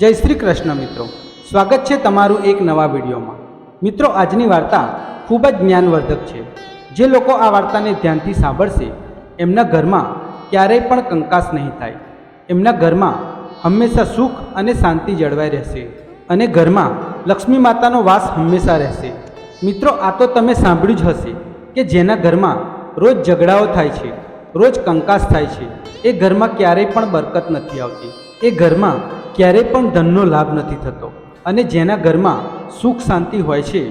જય શ્રી કૃષ્ણ મિત્રો. સ્વાગત છે તમારું એક નવા વિડીયોમાં. મિત્રો, આજની વાર્તા ખૂબ જ જ્ઞાનવર્ધક છે. જે લોકો આ વાર્તાને ધ્યાનથી સાંભળશે, એમના ઘરમાં ક્યારેય પણ કંકાસ નહીં થાય. એમના ઘરમાં હંમેશા સુખ અને શાંતિ જળવાઈ રહેશે અને ઘરમાં લક્ષ્મી માતાનો વાસ હંમેશા રહેશે. મિત્રો, આ તો તમે સાંભળ્યું જ હશે કે જેના ઘરમાં રોજ ઝઘડાઓ થાય છે, રોજ કંકાસ થાય છે, એ ઘરમાં ક્યારેય પણ બરકત નથી આવતી. એ ઘરમાં ક્યારેય પણ ધનનો લાભ નથી થતો. અને જેના ઘરમાં સુખ શાંતિ હોય છે,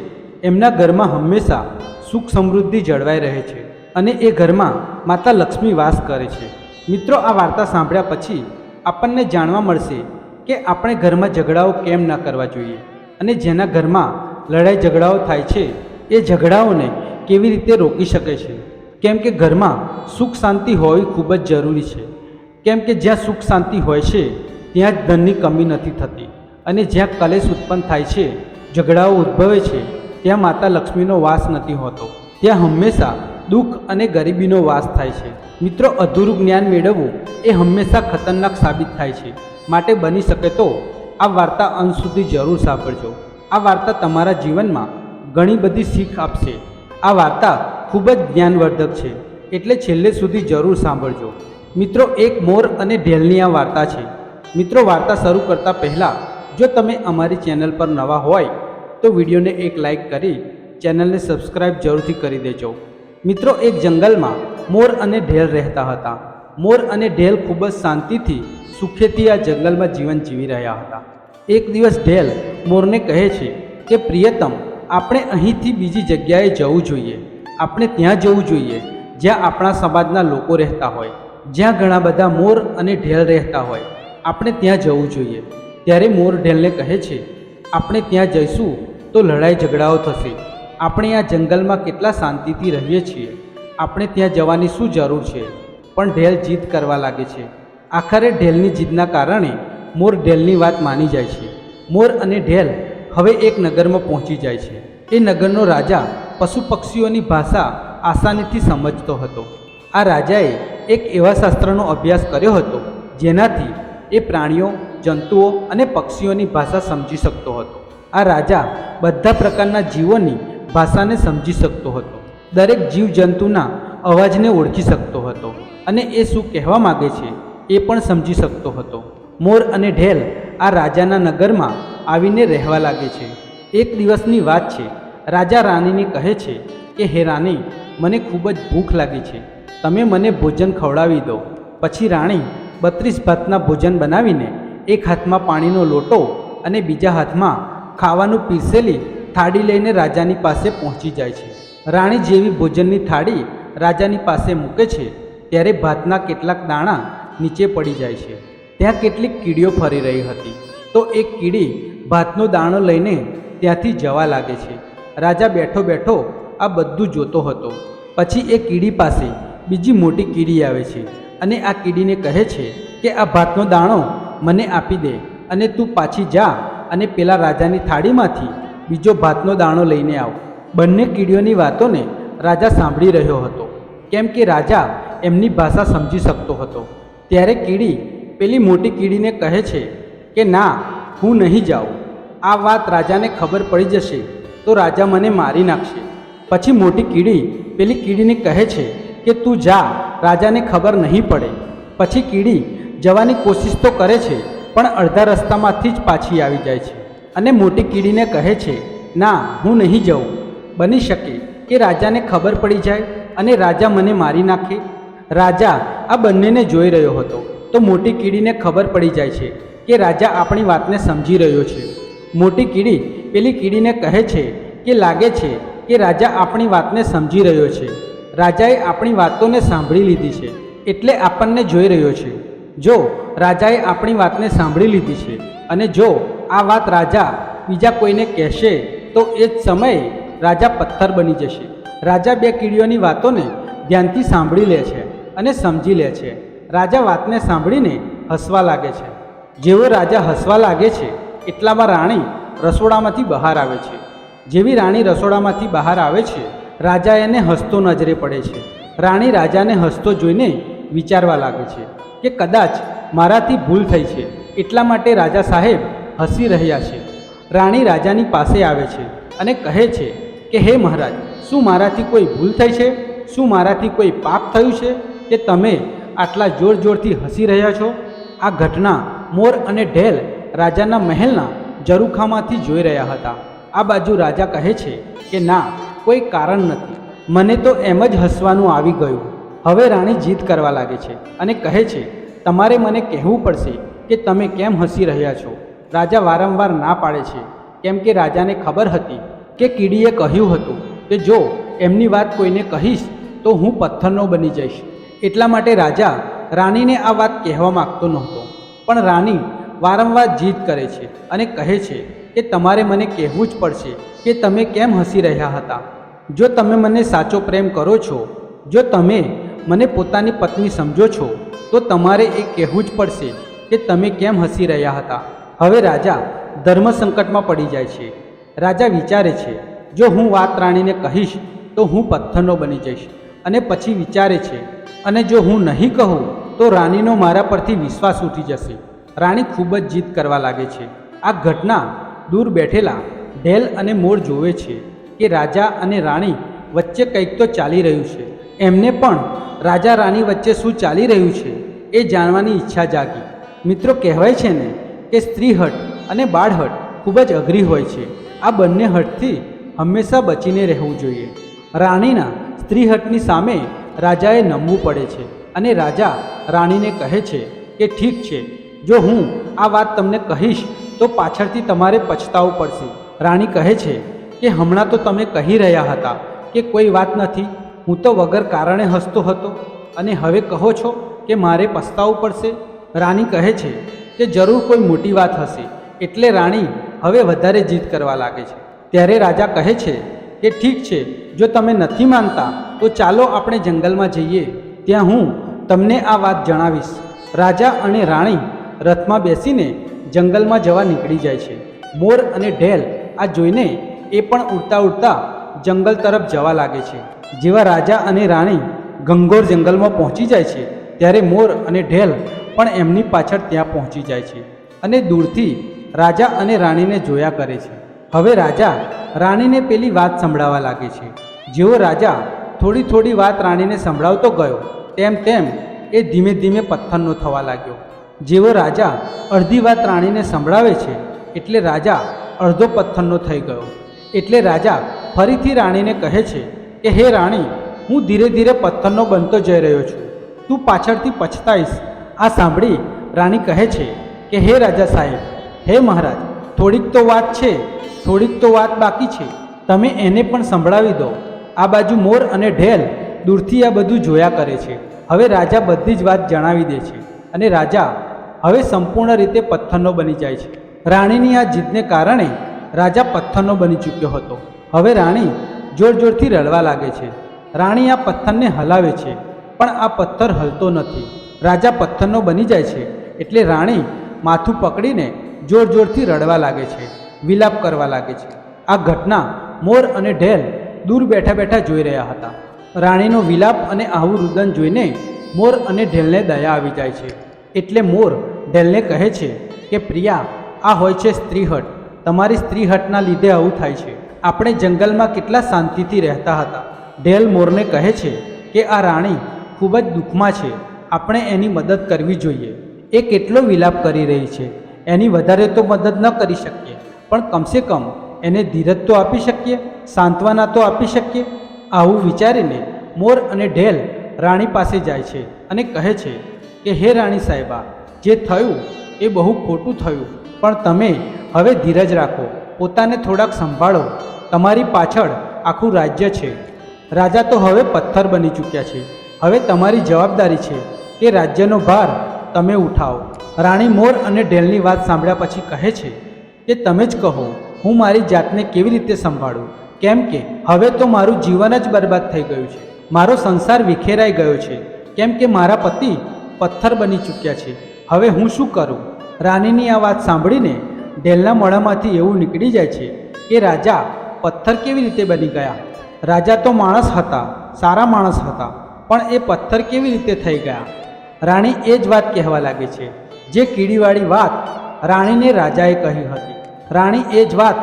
એમના ઘરમાં હંમેશા સુખ સમૃદ્ધિ જળવાઈ રહે છે અને એ ઘરમાં માતા લક્ષ્મી વાસ કરે છે. મિત્રો, આ વાર્તા સાંભળ્યા પછી આપણને જાણવા મળશે કે આપણે ઘરમાં ઝઘડાઓ કેમ ના કરવા જોઈએ અને જેના ઘરમાં લડાઈ ઝઘડાઓ થાય છે, એ ઝઘડાઓને કેવી રીતે રોકી શકે છે? કેમ કે ઘરમાં સુખ શાંતિ હોવી ખૂબ જ જરૂરી છે. કેમ કે જ્યાં સુખ શાંતિ હોય છે ત્યાં જ ધનની કમી નથી થતી. અને જ્યાં કલેશ ઉત્પન્ન થાય છે, ઝઘડાઓ ઉદ્ભવે છે, ત્યાં માતા લક્ષ્મીનો વાસ નથી હોતો. ત્યાં હંમેશા દુઃખ અને ગરીબીનો વાસ થાય છે. મિત્રો, અધૂરું જ્ઞાન મેળવવું એ હંમેશા ખતરનાક સાબિત થાય છે. માટે બની શકે તો આ વાર્તા અંત સુધી જરૂર સાંભળજો. આ વાર્તા તમારા જીવનમાં ઘણી બધી શીખ આપશે. આ વાર્તા ખૂબ જ જ્ઞાનવર્ધક છે. એટલે છેલ્લે સુધી જરૂર સાંભળજો. મિત્રો, એક મોર અને ઢેલની આ વાર્તા છે. મિત્રો, વાર્તા શરૂ કરતાં પહેલાં, જો તમે અમારી ચેનલ પર નવા હોય, તો વિડીયોને એક લાઈક કરી ચેનલને સબસ્ક્રાઇબ જરૂરથી કરી દેજો. મિત્રો, એક જંગલમાં મોર અને ઢેલ રહેતા હતા. મોર અને ઢેલ ખૂબ જ શાંતિથી, સુખેથી આ જંગલમાં જીવન જીવી રહ્યા હતા. એક દિવસ ઢેલ મોરને કહે છે કે, પ્રિયતમ, આપણે અહીંથી બીજી જગ્યાએ જવું જોઈએ. આપણે ત્યાં જવું જોઈએ, જ્યાં આપણા સમાજના લોકો રહેતા હોય, જ્યાં ઘણા બધા મોર અને ઢેલ રહેતા હોય. આપણે ત્યાં જવું જોઈએ. ત્યારે મોર ઢેલને કહે છે, આપણે ત્યાં જઈશું તો લડાઈ ઝઘડાઓ થશે. આપણે આ જંગલમાં કેટલા શાંતિથી રહીએ છીએ. આપણે ત્યાં જવાની શું જરૂર છે? પણ ઢેલ જીદ કરવા લાગે છે. આખરે ઢેલની જીદના કારણે મોર ઢેલની વાત માની જાય છે. મોર અને ઢેલ હવે એક નગરમાં પહોંચી જાય છે. એ નગરનો રાજા પશુ પક્ષીઓની ભાષા આસાનીથી સમજતો હતો. આ રાજાએ એક એવા શાસ્ત્રનો અભ્યાસ કર્યો હતો, જેનાથી એ પ્રાણીઓ, જંતુઓ અને પક્ષીઓની ભાષા સમજી શકતો હતો. આ રાજા બધા પ્રકારના જીવોની ભાષાને સમજી શકતો હતો. દરેક જીવજંતુના અવાજને ઓળખી શકતો હતો અને એ શું કહેવા માગે છે એ પણ સમજી શકતો હતો. મોર અને ઢેલ આ રાજાના નગરમાં આવીને રહેવા લાગે છે. એક દિવસની વાત છે. રાજા રાણીને કહે છે કે, હે રાણી, મને ખૂબ જ ભૂખ લાગી છે. તમે મને ભોજન ખવડાવી દો. પછી રાણી બત્રીસ ભાતના ભોજન બનાવીને એક હાથમાં પાણીનો લોટો અને બીજા હાથમાં ખાવાનું પીરસેલી થાળી લઈને રાજાની પાસે પહોંચી જાય છે. રાણી જેવી ભોજનની થાળી રાજાની પાસે મૂકે છે, ત્યારે ભાતના કેટલાક દાણા નીચે પડી જાય છે. ત્યાં કેટલીક કીડીઓ ફરી રહી હતી. તો એક કીડી ભાતનો દાણો લઈને ત્યાંથી જવા લાગે છે. રાજા બેઠો બેઠો આ બધું જોતો હતો. પછી એ કીડી પાસે બીજી મોટી કીડી આવે છે. અને આ કીડીને કહે છે કે, આ ભાતનો દાણો મને આપી દે અને તું પાછી જા અને પેલા રાજાની થાળીમાંથી બીજો ભાતનો દાણો લઈને આવ. બંને કીડીઓની વાતોને રાજા સાંભળી રહ્યો હતો, કેમ કે રાજા એમની ભાષા સમજી શકતો હતો. ત્યારે કીડી પેલી મોટી કીડીને કહે છે કે, ના, હું નહીં જાઉં. આ વાત રાજાને ખબર પડી જશે તો રાજા મને મારી નાખશે. પછી મોટી કીડી પેલી કીડીને કહે છે કે તું જા, રાજાને ખબર નહીં પડે. પછી કીડી જવાની કોશિશ તો કરે છે, પણ અડધા રસ્તામાંથી જ પાછી આવી જાય છે. અને મોટી કીડીને કહે છે, ના, હું નહીં જાઉં. બની શકે કે રાજાને ખબર પડી જાય અને રાજા મને મારી નાખે. રાજા, આ બંનેને જોઈ રહ્યો હતો. તો મોટી કીડીને ખબર પડી જાય છે કે રાજા આપણી વાતને સમજી રહ્યો છે. મોટી કીડી પેલી કીડીને કહે છે કે લાગે છે કે રાજા આપણી વાતને સમજી રહ્યો છે. રાજાએ આપણી વાતોને સાંભળી લીધી છે, એટલે આપણને જોઈ રહ્યો છે. જો, રાજાએ આપણી વાતને સાંભળી લીધી છે, અને જો આ વાત રાજા બીજા કોઈને કહેશે, તો એ જ સમયે રાજા પથ્થર બની જશે. રાજા બે કીડીઓની વાતોને ધ્યાનથી સાંભળી લે છે અને સમજી લે છે. રાજા વાતને સાંભળીને હસવા લાગે છે. જેવો રાજા હસવા લાગે છે, એટલામાં રાણી રસોડામાંથી બહાર આવે છે. જેવી રાણી રસોડામાંથી બહાર આવે છે રાજા એને હસતો નજરે પડે છે. રાણી રાજાને હસતો જોઈને વિચારવા લાગે છે કે કદાચ મારાથી ભૂલ થઈ છે. એટલા માટે રાજા સાહેબ હસી રહ્યા છે. રાણી રાજાની પાસે આવે છે અને કહે છે કે, હે મહારાજ, શું મારાથી કોઈ ભૂલ થઈ છે? શું મારાથી કોઈ પાપ થયું છે કે તમે આટલા જોર જોરથી હસી રહ્યા છો? આ ઘટના મોર અને ઢેલ રાજાના મહેલના ઝરૂખામાંથી જોઈ રહ્યા હતા. આ બાજુ રાજા કહે છે કે, ના કોઈ કારણ નથી. મને તો એમ જ હસવાનું આવી ગયું. હવે રાણી જીદ કરવા લાગે છે અને કહે છે, તમારે મને કહેવું પડશે કે તમે કેમ હસી રહ્યા છો? રાજા વારંવાર ના પાડે છે. કેમ કે રાજાને ખબર હતી કે કીડીએ કહ્યું હતું કે જો એમની વાત કોઈને કહીશ, તો હું પથ્થરનો બની જઈશ. એટલા માટે રાજા રાણીને આ વાત કહેવા માગતો નહોતો. પણ રાણી વારંવાર જીદ કરે છે અને કહે છે કે તમારે મને કહેવું જ પડશે કે તમે કેમ હસી રહ્યા હતા. જો તમે મને સાચો પ્રેમ કરો છો, જો તમે મને પોતાની પત્ની સમજો છો, તો તમારે એ કહેવું જ પડશે કે તમે કેમ હસી રહ્યા હતા. હવે રાજા ધર્મ સંકટમાં પડી જાય છે. રાજા વિચારે છે, જો હું વાત રાણીને કહીશ, તો હું પથ્થરનો બની જઈશ. અને પછી વિચારે છે, અને જો હું નહીં કહું, તો રાણીનો મારા પરથી વિશ્વાસ ઉઠી જશે. રાણી ખૂબ જ જીદ કરવા લાગે છે. આ ઘટના દૂર બેઠેલા ઢેલ અને મોર જોવે છે કે રાજા અને રાણી વચ્ચે કંઈક તો ચાલી રહ્યું છે. એમને પણ રાજા રાણી વચ્ચે શું ચાલી રહ્યું છે એ જાણવાની ઈચ્છા જાગી. મિત્રો, કહેવાય છે ને કે સ્ત્રી હટ અને બાળહટ ખૂબ જ અઘરી હોય છે. આ બંને હટથી હંમેશા બચીને રહેવું જોઈએ. રાણીના સ્ત્રી હટની સામે રાજાએ નમવું પડે છે અને રાજા રાણીને કહે છે કે ઠીક છે જો હું આ વાત તમને કહીશ, તો પાછળથી તમારે પછતાવવું પડશે. રાણી કહે છે કે હમણાં તો તમે કહી રહ્યા હતા કે કોઈ વાત નથી, હું તો વગર કારણે હસતો હતો. અને હવે કહો છો કે મારે પસ્તાવવું પડશે? રાણી કહે છે કે જરૂર કોઈ મોટી વાત હશે, એટલે રાણી હવે વધારે જીદ કરવા લાગે છે. ત્યારે રાજા કહે છે કે ઠીક છે, જો તમે નથી માનતા, તો ચાલો આપણે જંગલમાં જઈએ. ત્યાં હું તમને આ વાત જણાવીશ. રાજા અને રાણી રથમાં બેસીને જંગલમાં જવા નીકળી જાય છે. મોર અને ઢેલ આ જોઈને એ પણ ઉડતા ઉડતા જંગલ તરફ જવા લાગે છે. જેવા રાજા અને રાણી ગંગોર જંગલમાં પહોંચી જાય છે, ત્યારે મોર અને ઢેલ પણ એમની પાછળ ત્યાં પહોંચી જાય છે અને દૂરથી રાજા અને રાણીને જોયા કરે છે. હવે રાજા રાણીને પેલી વાત સંભળાવા લાગે છે. જેવો રાજા થોડી થોડી વાત રાણીને સંભળાવતો ગયો, તેમ તેમ એ ધીમે ધીમે પથ્થરનો થવા લાગ્યો. જેવો રાજા અડધી વાત રાણીને સંભળાવે છે, એટલે રાજા અડધો પથ્થરનો થઈ ગયો. એટલે રાજા ફરીથી રાણીને કહે છે કે, હે રાણી, હું ધીરે ધીરે પથ્થરનો બનતો જઈ રહ્યો છું. તું પાછળથી પછતાઈશ. આ સાંભળી રાણી કહે છે કે, હે રાજા સાહેબ, હે મહારાજ, થોડીક તો વાત છે, થોડીક તો વાત બાકી છે. તમે એને પણ સંભળાવી દો. આ બાજુ મોર અને ઢેલ દૂરથી આ બધું જોયા કરે છે. હવે રાજા બધી જ વાત જણાવી દે છે અને રાજા હવે સંપૂર્ણ રીતે પથ્થરનો બની જાય છે. રાણીની આ જીદને કારણે રાજા પથ્થરનો બની ચૂક્યો હતો. હવે રાણી જોર જોરથી રડવા લાગે છે. રાણી આ પથ્થરને હલાવે છે, પણ આ પથ્થર હલતો નથી. રાજા પથ્થરનો બની જાય છે એટલે રાણી માથું પકડીને જોર જોરથી રડવા લાગે છે, વિલાપ કરવા લાગે છે. આ ઘટના મોર અને ઢેલ દૂર બેઠા બેઠા જોઈ રહ્યા હતા. રાણીનો વિલાપ અને આવું રુદન જોઈને મોર અને ઢેલને દયા આવી જાય છે. એટલે મોર ઢેલને કહે છે કે, પ્રિયા, આ હોય છે સ્ત્રીહટ. તમારી સ્ત્રીહટના લીધે આવું થાય છે. આપણે જંગલમાં કેટલા શાંતિથી રહેતા હતા. ઢેલ મોરને કહે છે કે, આ રાણી ખૂબ જ દુઃખમાં છે. આપણે એની મદદ કરવી જોઈએ. એ કેટલો વિલાપ કરી રહી છે. એની વધારે તો મદદ ન કરી શકીએ. પણ કમસે કમ એને ધીરજ તો આપી શકીએ, સાંત્વના તો આપી શકીએ. આવું વિચારીને મોર અને ઢેલ રાણી પાસે જાય છે અને કહે છે કે, હે રાણી સાહેબા જે થયું એ બહુ ખોટું થયું. પણ તમે હવે ધીરજ રાખો. પોતાને થોડાક સંભાળો. તમારી પાછળ આખું રાજ્ય છે. રાજા તો હવે પથ્થર બની ચૂક્યા છે. હવે તમારી જવાબદારી છે કે રાજ્યનો ભાર તમે ઉઠાવો. રાણી મોર અને ઢેલની વાત સાંભળ્યા પછી કહે છે કે તમે જ કહો, હું મારી જાતને કેવી રીતે સંભાળું? કેમ કે હવે તો મારું જીવન જ બરબાદ થઈ ગયું છે. મારો સંસાર વિખેરાઈ ગયો છે. કેમ કે મારા પતિ પથ્થર બની ચૂક્યા છે. હવે હું શું કરું? રાણીની આ વાત સાંભળીને ઢેલના મોઢામાંથી એવું નીકળી જાય છે કે રાજા પથ્થર કેવી રીતે બની ગયા? રાજા તો માણસ હતા, સારા માણસ હતા, પણ એ પથ્થર કેવી રીતે થઈ ગયા? રાણી એ જ વાત કહેવા લાગે છે. જે કીડીવાળી વાત રાણીને રાજાએ કહી હતી. રાણી એ જ વાત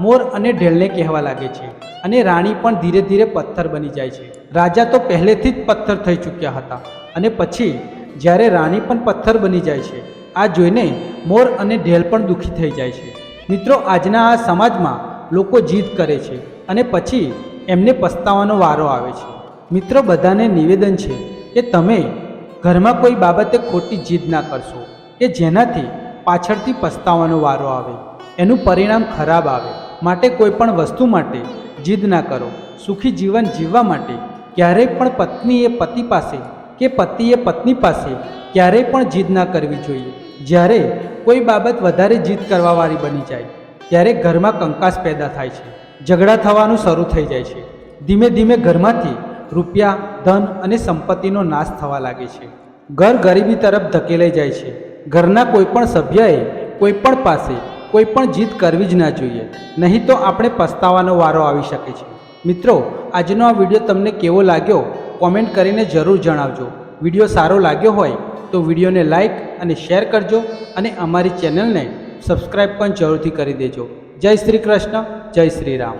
મોર અને ઢેલને કહેવા લાગે છે અને રાણી પણ ધીરે ધીરે પથ્થર બની જાય છે. રાજા તો પહેલેથી જ પથ્થર થઈ ચૂક્યા હતા અને પછી જ્યારે રાણી પણ પથ્થર બની જાય છે, આ જોઈને મોર અને ઢેલ પણ દુઃખી થઈ જાય છે. મિત્રો, આજના આ સમાજમાં લોકો જીદ કરે છે અને પછી એમને પસ્તાવાનો વારો આવે છે. મિત્રો, બધાને નિવેદન છે કે તમે ઘરમાં કોઈ બાબતે ખોટી જીદ ના કરશો, કે જેનાથી પાછળથી પસ્તાવાનો વારો આવે. એનું પરિણામ ખરાબ આવે. માટે કોઈ પણ વસ્તુ માટે જીદ ના કરો. સુખી જીવન જીવવા માટે ક્યારેય પણ પત્નીએ પતિ પાસે કે પતિએ પત્ની પાસે ક્યારેય પણ જીદ ના કરવી જોઈએ. જ્યારે કોઈ બાબત વધારે જીદ કરવાવાળી બની જાય, ત્યારે ઘરમાં કંકાસ પેદા થાય છે. ઝઘડા થવાનું શરૂ થઈ જાય છે. ધીમે ધીમે ઘરમાંથી રૂપિયા, ધન અને સંપત્તિનો નાશ થવા લાગે છે. ઘર ગરીબી તરફ ધકેલાઈ જાય છે. ઘરના કોઈ પણ સભ્યએ કોઈ પણ પાસે કોઈપણ જીદ કરવી જ ના જોઈએ. નહીં તો આપણે પસ્તાવાનો વારો આવી શકે છે. મિત્રો, આજનો આ વીડિયો તમને કેવો લાગ્યો? કોમેન્ટ કરીને જરૂર જણાવજો. વીડિયો સારો લાગ્યો હોય તો વિડીયોને લાઇક અને શેર કરજો અને અમારી ચેનલને સબસ્ક્રાઈબ પણ જરૂરથી કરી દેજો. જય શ્રી કૃષ્ણ, જય શ્રી રામ.